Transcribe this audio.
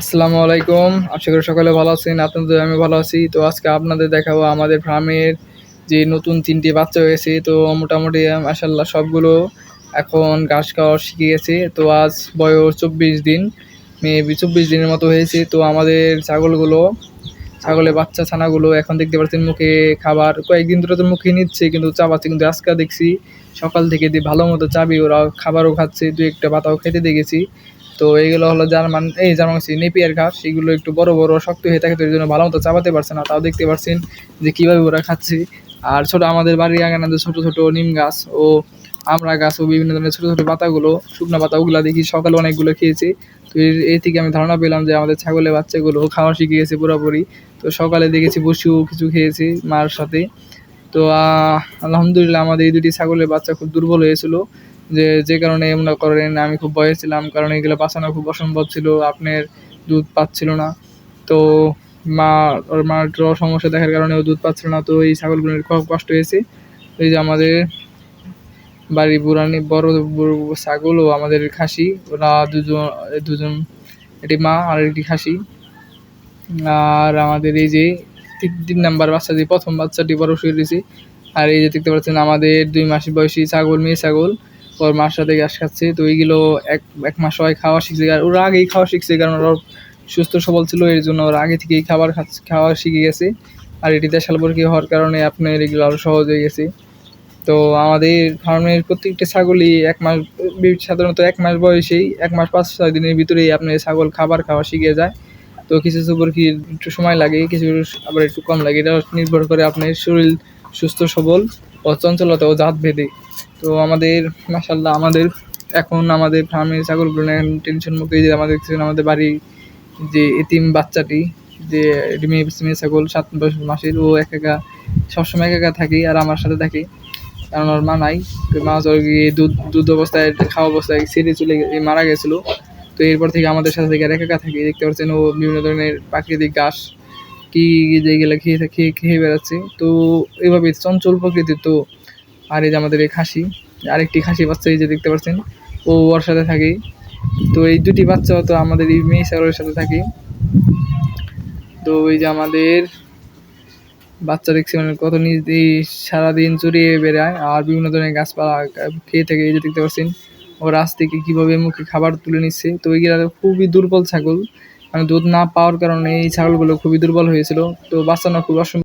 আসসালামু আলাইকুম। আশা করি সকালে ভালো আছেন, আপনাদের আমি ভালো আছি। তো আজকে আপনাদের দেখাবো আমাদের ফার্মের যে নতুন তিনটি বাচ্চা হয়েছে। তো মোটামুটি মাসাল্লাহ সবগুলো এখন ঘাস খাওয়া শিখে গেছে। তো আজ বয়স চব্বিশ দিন, মেবি চব্বিশ দিনের মতো হয়েছে। তো আমাদের ছাগলগুলো, ছাগলের বাচ্চা ছানাগুলো এখন দেখতে পাচ্ছেন মুখে খাবার, কয়েকদিন ধরে তো মুখে নিচ্ছে, কিন্তু চাবাচ্ছে কিন্তু আজকে দেখছি সকাল থেকে দিয়ে ভালো মতো চাবি ওরা খাবারও খাচ্ছে, দু একটা পাতাও খেতে দেখেছি তো এইগুলো হলো জার্মান এই জার্মান নেপিয়ার ঘাস। সেগুলো একটু বড় বড়, শক্ত হয়ে থাকে, তো এই জন্য ভালো মতো চাপাতে পারছে না। তাও দেখতে পাচ্ছেন যে কীভাবে ওরা খাচ্ছে। আর ছোট আমাদের বাড়ির আগানে যে ছোটো ছোটো নিম গাছ ও আমড়া গাছ ও বিভিন্ন ধরনের ছোটো ছোটো পাতাগুলো, শুকনো পাতা ওগুলো দেখি সকালে অনেকগুলো খেয়েছি। তো এই থেকে আমি ধারণা পেলাম যে আমাদের ছাগলের বাচ্চাগুলো খাওয়া শিখে গেছে পুরোপুরি। তো সকালে দেখেছি বসিও কিছু খেয়েছি মার সাথে। তো আলহামদুলিল্লাহ আমাদের এই দুটি ছাগলের বাচ্চা খুব দুর্বল হয়েছিল। যে যে কারণে মনে করেন, আমি খুব ভয়ে ছিলাম, কারণ এগুলো বাঁচানো খুব অসম্ভব ছিল, আপনার দুধ পাচ্ছিল না। তো মা, ওর মার সমস্যা দেখার কারণে ও দুধ পাচ্ছিল না, তো এই ছাগলগুলোর খুব কষ্ট হয়েছে। এই যে আমাদের বাড়ি বুড়ানি, বড় ছাগল ও আমাদের খাসি, ওরা দুজন দুজন, এটি মা আর একটি খাসি। আর আমাদের এই যে তিন নাম্বার বাচ্চা, যে প্রথম বাচ্চাটি বড় শুয়ে দিয়েছে আর এই যে দেখতে পাচ্ছেন আমাদের দুই মাস বয়সী ছাগল, মেয়ে ছাগল ওর মার সাথে ঘাস খাচ্ছে, তো এইগুলো এক এক মাস সবাই খাওয়া শিখছে। আর ওরা আগেই খাওয়া শিখছে, কারণ ওরা সুস্থ সবল ছিল, এর জন্য ওরা আগে থেকেই খাবার খাওয়া শিখে গেছে। আর এটি দেশালবর্গী হওয়ার কারণে আপনার এগুলো আরও সহজ হয়ে গেছে। তো আমাদের ফার্মের প্রত্যেকটা ছাগলই এক মাস সাধারণত এক মাস বয়সেই, এক মাস পাঁচ, ছয় দিনের ভিতরেই আপনার ছাগল খাবার খাওয়া শিখে যায়। তো কিছু কি একটু সময় লাগে, কিছু আবার একটু কম লাগে, এটা নির্ভর করে আপনার শরীর সুস্থ, সবল ও চঞ্চলতা ও জাত ভেদে তো আমাদের মাসাল্লাহ আমাদের এখন আমাদের ফার্মের ছাগলগুলো টেনশন মুক্ত যে আমাদের আমাদের বাড়ি যে এতিম বাচ্চাটি, যে মেয়ে ছাগল সাত বছর মাসের, ও এক একা, সবসময় এক একা থাকি আর আমার সাথে থাকি। কারণ ওর মা নাই মা গিয়ে দুধ দুধ অবস্থায়, খাওয়া অবস্থায় ছেড়ে চলে গিয়ে মারা গেছিল। তো এরপর থেকে আমাদের সাথে থেকে এক একা থাকি। দেখতে পাচ্ছেন ও বিভিন্ন ধরনের প্রাকৃতিক ঘাস কি যেগুলো খেয়ে খেয়ে খেয়ে বেড়াচ্ছে। তো এভাবে চঞ্চল প্রকৃতির তো আর এই যে আমাদের এই খাসি, আরেকটি খাসি বাচ্চা এই যে দেখতে পাচ্ছেন, ও ওর সাথে থাকে। তো এই দুটি বাচ্চাও তো আমাদের এই মেয়ে ছাগলের সাথে থাকে। তো ওই যে আমাদের বাচ্চা দেখছি মানে কত নিজ সারাদিন চড়িয়ে বেড়ায় আর বিভিন্ন ধরনের গাছপালা খেয়ে থাকে, এই যে দেখতে পাচ্ছেন। ও রাস থেকে কীভাবে মুখে খাবার তুলে নিচ্ছে। তো এইগুলা খুবই দুর্বল ছাগল। দুধ না পাওয়ার কারণে এই ছাগলগুলো খুবই দুর্বল হয়েছিল। তো বাঁচানো খুব অসম্ভব